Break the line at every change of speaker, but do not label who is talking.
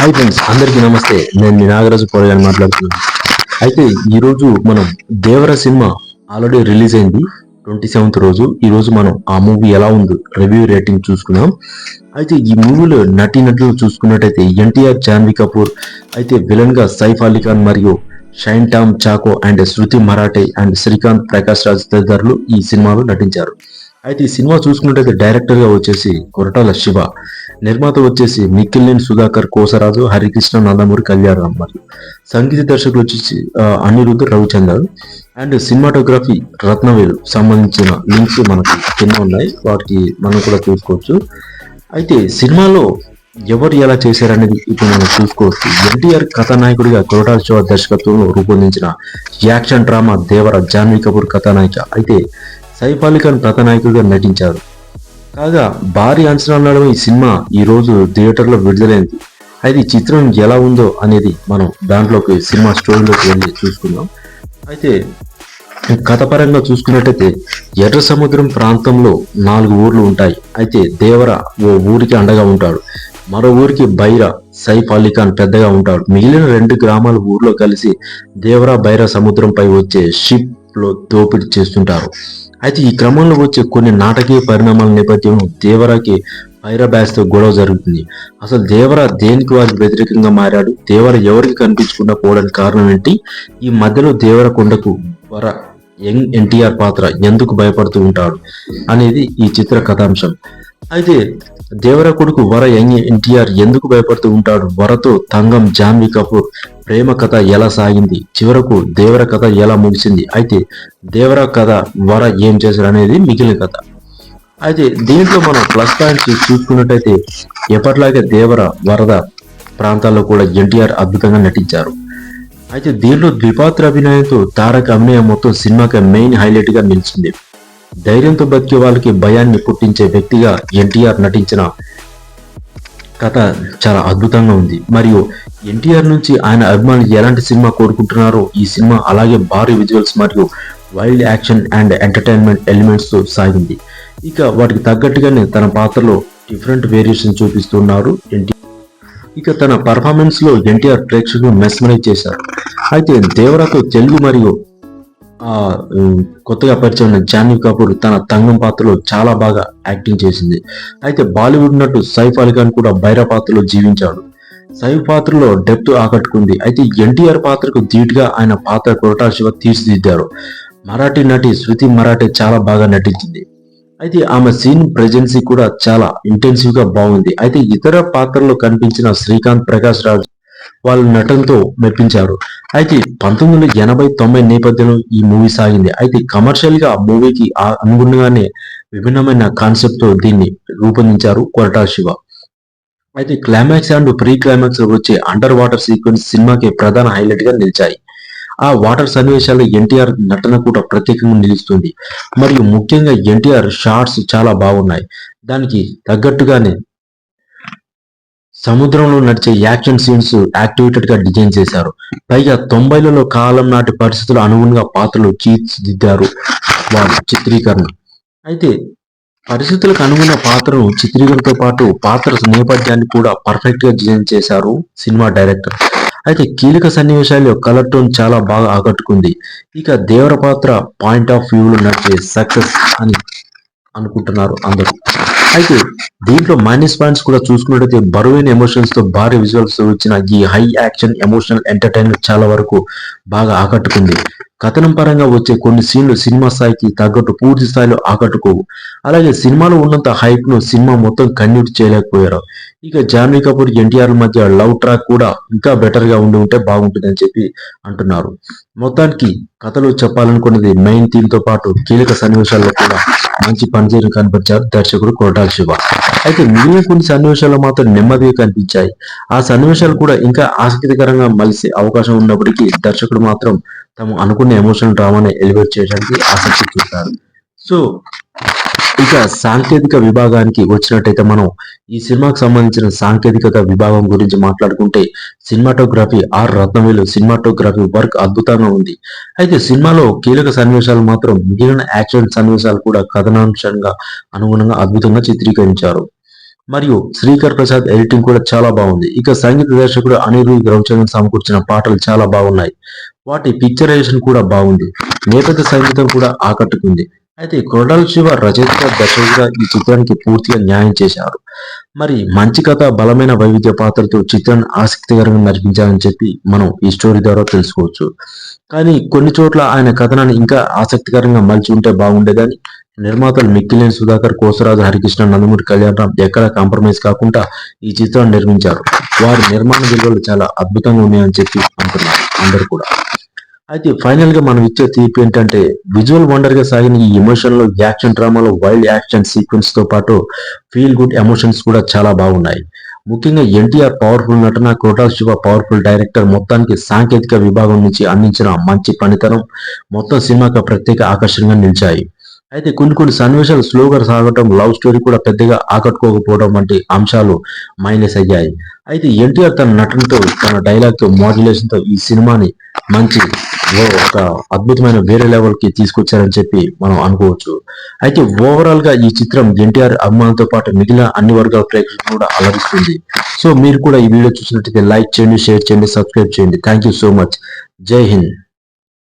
Hi friends అందరికీ నమస్తే. నేను మీ నాగరాజు పోరగాని మాట్లాడుతున్నాను. అయితే ఈరోజు మనం దేవర సినిమా ఆల్రెడీ రిలీజ్ అయింది. ట్వంటీ సెవెంత్ రోజు. ఈ రోజు మనం ఆ మూవీ ఎలా ఉంది రివ్యూ రేటింగ్ చూసుకున్నాం అయితే ఈ మూవీలో నటీనటులు చూసుకున్నట్టయితే ఎన్టీఆర్ జాన్వీ కపూర్ అయితే విలన్గా సైఫ్ అలీ ఖాన్ మరియు షైన్ టామ్ చాకో అండ్ శృతి మరాఠే అండ్ శ్రీకాంత్ ప్రకాష్ రాజ్ తదితరులు ఈ సినిమాలో నటించారు. అయితే ఈ సినిమా చూసుకున్నట్టయితే డైరెక్టర్గా వచ్చేసి కొరటాల శివ నిర్మాత వచ్చేసి నిఖిల్లేని సుధాకర్ కోసరాజు హరికృష్ణ నందమూరి కళ్యాణరామ్ మరియు సంగీత దర్శకులు వచ్చేసి అనిరుద్ధ్ రవిచందర్. అండ్ సినిమాటోగ్రఫీ రత్నవేలు సంబంధించిన లింక్స్ మనకి కింద ఉన్నాయి. వాటికి మనం కూడా చూసుకోవచ్చు. అయితే సినిమాలో ఎవరు ఎలా చేశారనేది ఇప్పుడు మనం చూసుకోవచ్చు. ఎన్టీఆర్ కథానాయకుడిగా కొరటాల శివ దర్శకత్వంలో రూపొందించిన యాక్షన్ డ్రామా దేవర జాన్వీ కపూర్ కథానాయిక. అయితే సైఫ్ అలీ ఖాన్ కథానాయకుడిగా నటించారు. కాగా భారీ అంచనాల నడుమ ఈ సినిమా ఈ రోజు థియేటర్లో విడుదలైంది. అయితే ఈ చిత్రం ఎలా ఉందో అనేది మనం దాంట్లోకి సినిమా స్టోరీలోకి వెళ్ళి చూసుకుందాం. అయితే కథపరంగా చూసుకున్నట్టయితే ఎర్ర సముద్రం ప్రాంతంలో నాలుగు ఊర్లు ఉంటాయి. అయితే దేవర ఓ ఊరికి అండగా ఉంటాడు. మరో ఊరికి బైర సైఫ్ అలీ ఖాన్ పెద్దగా ఉంటాడు. మిగిలిన రెండు గ్రామాల ఊర్లో కలిసి దేవర బైరా సముద్రంపై వచ్చే షిప్లో దోపిడీ చేస్తుంటారు. అయితే ఈ క్రమంలో వచ్చే కొన్ని నాటకీయ పరిణామాల నేపథ్యంలో దేవరాకి బైర తో గొడవ జరుగుతుంది. అసలు దేవర దేనికి వారికి వ్యతిరేకంగా మారాడు? దేవర ఎవరికి కనిపించకుండా పోవడానికి కారణం ఏంటి? ఈ మధ్యలో దేవర కొండకు వర యంగ్ ఎన్టీఆర్ పాత్ర ఎందుకు భయపడుతూ ఉంటాడు అనేది ఈ చిత్ర కథాంశం. అయితే దేవర కొడుకు వర యంగ్ ఎన్టీఆర్ ఎందుకు భయపడుతూ ఉంటాడు? వరతో తంగం జాన్వీ కపూర్ ప్రేమ కథ ఎలా సాగింది? చివరకు దేవర కథ ఎలా ముగిసింది? అయితే దేవర కథ వర ఏం చేశారు అనేది మిగిలిన కథ. అయితే దీంట్లో మనం ప్లస్ పాయింట్స్ చూసుకున్నట్టయితే ఎప్పటిలాగే దేవర వరద ప్రాంతాల్లో కూడా ఎన్టీఆర్ అద్భుతంగా నటించారు. అయితే దీంట్లో ద్విపాత్ర అభినయంతో తారక అభినయం మొత్తం సినిమాకి మెయిన్ హైలైట్గా నిలిచింది. ధైర్యంతో బతికే వాళ్ళకి భయాన్ని పుట్టించే వ్యక్తిగా ఎన్టీఆర్ నటించిన కథ చాలా అద్భుతంగా ఉంది. మరియు ఎన్టీఆర్ నుంచి ఆయన అభిమానులు ఎలాంటి సినిమా కోరుకుంటున్నారో ఈ సినిమా అలాగే భారీ విజువల్స్ మరియు వైల్డ్ యాక్షన్ అండ్ ఎంటర్టైన్మెంట్ ఎలిమెంట్స్తో సాగింది. ఇక వాటికి తగ్గట్టుగానే తన పాత్రలో డిఫరెంట్ వేరియేషన్ చూపిస్తున్నారు ఎన్టీ ఇక తన పర్ఫార్మెన్స్లో ఎన్టీఆర్ ప్రేక్షకులు మెస్మరైజ్ చేశారు. అయితే దేవరాతో తెలుగు మరియు ఆ కొత్తగా పరిచయం అయిన జాన్వీ కపూర్ తన తంగం పాత్రలో చాలా బాగా యాక్టింగ్ చేసింది. అయితే బాలీవుడ్ నటు సైఫ్ అలీ ఖాన్ కూడా బైరా పాత్రలో జీవించాడు. సైఫ్ పాత్రలో డెప్త్ ఆకట్టుకుంది. అయితే ఎన్టీఆర్ పాత్రకు ధీటుగా ఆయన పాత్ర కొరటాల శివ తీర్చిదిద్దారు. మరాఠీ నటి శృతి మరాఠే చాలా బాగా నటించింది. అయితే ఆమె సీన్ ప్రెజెన్సీ కూడా చాలా ఇంటెన్సివ్గా బాగుంది. అయితే ఇతర పాత్రలో కనిపించిన శ్రీకాంత్ ప్రకాష్ రాజ్ వాళ్ళ నటనతో మెప్పించారు. అయితే పంతొమ్మిది వందల ఎనభై తొంభై నేపథ్యంలో ఈ మూవీ సాగింది. అయితే కమర్షియల్గా మూవీకి అనుగుణంగానే విభిన్నమైన కాన్సెప్ట్తో దీన్ని రూపొందించారు కొరటా శివ. అయితే క్లైమాక్స్ అండ్ ప్రీ క్లైమాక్స్ వచ్చే అండర్ వాటర్ సీక్వెన్స్ సినిమాకి ప్రధాన హైలైట్గా నిలిచాయి. ఆ వాటర్ సన్నివేశాల్లో ఎన్టీఆర్ నటన కూడా ప్రత్యేకంగా నిలుస్తుంది. మరియు ముఖ్యంగా ఎన్టీఆర్ షార్ట్స్ చాలా బాగున్నాయి. దానికి తగ్గట్టుగానే సముద్రంలో నడిచే యాక్షన్ సీన్స్ యాక్టివేటెడ్గా డిజైన్ చేశారు. పైగా తొంభైలలో కాలం నాటి పరిస్థితులు అనుగుణంగా పాత్రలు తీర్చిదిద్దారు వారి చిత్రీకరణ. అయితే పరిస్థితులకు అనుగుణ పాత్రను చిత్రీకరణతో పాటు పాత్ర నేపథ్యాన్ని కూడా పర్ఫెక్ట్గా డిజైన్ చేశారు సినిమా డైరెక్టర్ అయితే కీలక సన్నివేశాల్లో కలర్ టోన్ చాలా బాగా ఆకట్టుకుంది. ఇక దేవర పాత్ర పాయింట్ ఆఫ్ వ్యూలో నడిచే సక్సెస్ అని అనుకుంటున్నారు అందరూ. అయితే దీంట్లో మైనస్ పాయింట్స్ కూడా చూసుకున్నట్టయితే బరువైన ఎమోషన్స్తో భారీ విజువల్స్ వచ్చిన ఈ హై యాక్షన్ ఎమోషనల్ ఎంటర్టైన్మెంట్ చాలా వరకు బాగా ఆకట్టుకుంది. కథనం పరంగా వచ్చే కొన్ని సీన్లు సినిమా స్థాయికి తగ్గట్టు పూర్తి స్థాయిలో ఆకట్టుకోవు. అలాగే సినిమాలో ఉన్నంత హైప్ను సినిమా మొత్తం కన్యూట్ చేయలేకపోయారు. ఇక జాన్వీ కపూర్ ఎన్టీఆర్ మధ్య లవ్ ట్రాక్ కూడా ఇంకా బెటర్గా ఉండి ఉంటే బాగుంటుందని చెప్పి అంటున్నారు. మొత్తానికి కథలో చెప్పాలనుకున్నది మెయిన్ థీమ్తో పాటు కీలక సన్నివేశాల్లో కూడా మంచి పనితీరు కనిపించారు దర్శకుడు కొరటాల శివ. అయితే మిగిలిన కొన్ని సన్నివేశాలు మాత్రం నెమ్మదిగా కనిపించాయి. ఆ సన్నివేశాలు కూడా ఇంకా ఆసక్తికరంగా మలిసే అవకాశం ఉన్నప్పటికీ దర్శకుడు మాత్రం తాము అనుకున్న ఎమోషనల్ డ్రామాని ఎలివేట్ చేయడానికి ఆసక్తి చూపారు సో ఇక సాంకేతిక విభాగానికి వచ్చినట్టయితే మనం ఈ సినిమాకు సంబంధించిన సాంకేతికత విభాగం గురించి మాట్లాడుకుంటే cinematography R Rathnavelu cinematography work అద్భుతంగా ఉంది. అయితే సినిమాలో కీలక సన్నివేశాలు మాత్రం మిగిలిన యాక్షన్ సన్నివేశాలు కూడా కథనాంశంగా అనుగుణంగా అద్భుతంగా చిత్రీకరించారు. మరియు శ్రీకర్ ప్రసాద్ ఎడిటింగ్ కూడా చాలా బాగుంది. ఇక సంగీత దర్శకుడు అనిరుద్ రవిచంద్రన్ సమకూర్చిన పాటలు చాలా బాగున్నాయి. వాటి పిక్చరైజేషన్ కూడా బాగుంది. నేపథ్య సంగీతం కూడా ఆకట్టుకుంది. అయితే కొరడాల శివ రచయిత దర్శకుడుగా ఈ చిత్రానికి పూర్తిగా న్యాయం చేశారు. మరి మంచి కథ బలమైన వైవిధ్య పాత్రతో చిత్రాన్ని ఆసక్తికరంగా నడిపించాలని చెప్పి మనం ఈ స్టోరీ ద్వారా తెలుసుకోవచ్చు. కానీ కొన్ని చోట్ల ఆయన కథనాన్ని ఇంకా ఆసక్తికరంగా మలిచి ఉంటే బాగుండేదని నిర్మాతలు మిక్కిలేని సుధాకర్ కోసరాజు హరికృష్ణ నందమూరి కళ్యాణరామ్ ఎక్కడ కాంప్రమైజ్ కాకుండా ఈ చిత్రాన్ని నిర్మించారు. వారి నిర్మాణ విలువలు చాలా అద్భుతంగా ఉన్నాయని చెప్పి అంటున్నారు అందరు కూడా. అయితే ఫైనల్గా మనం ఇచ్చే తీర్పు ఏంటంటే విజువల్ వండర్గా సాగిన ఈ ఎమోషన్లు యాక్షన్ డ్రామాలో వైల్డ్ యాక్షన్ సీక్వెన్స్తో పాటు ఫీల్ గుడ్ ఎమోషన్స్ కూడా చాలా బాగున్నాయి. ముఖ్యంగా ఎన్టీఆర్ పవర్ఫుల్ నటన కోటాల్ శివ పవర్ఫుల్ డైరెక్టర్ మొత్తానికి సాంకేతిక విభాగం నుంచి అందించిన మంచి పనితనం మొత్తం సినిమాకు ప్రత్యేక ఆకర్షణగా నిలిచాయి. అయితే కొన్ని కొన్ని సన్నివేశాలు స్లోగా సాగటం లవ్ స్టోరీ కూడా పెద్దగా ఆకట్టుకోకపోవడం వంటి అంశాలు మైనస్ అయ్యాయి. అయితే ఎన్టీఆర్ తన నటనతో తన డైలాగ్తో ఈ సినిమాని మంచి ఒక అద్భుతమైన వేరే లెవెల్కి తీసుకొచ్చారని చెప్పి మనం అనుకోవచ్చు. అయితే ఓవరాల్గా ఈ చిత్రం ఎన్టీఆర్ అభిమానులతో పాటు మిగిలిన అన్ని వర్గాల ప్రేక్షకులు కూడా అలరిస్తుంది. సో మీరు కూడా ఈ వీడియో చూసినట్టయితే లైక్ చేయండి షేర్ చేయండి సబ్స్క్రైబ్ చేయండి. థ్యాంక్ యూ సో మచ్ జై హింద్.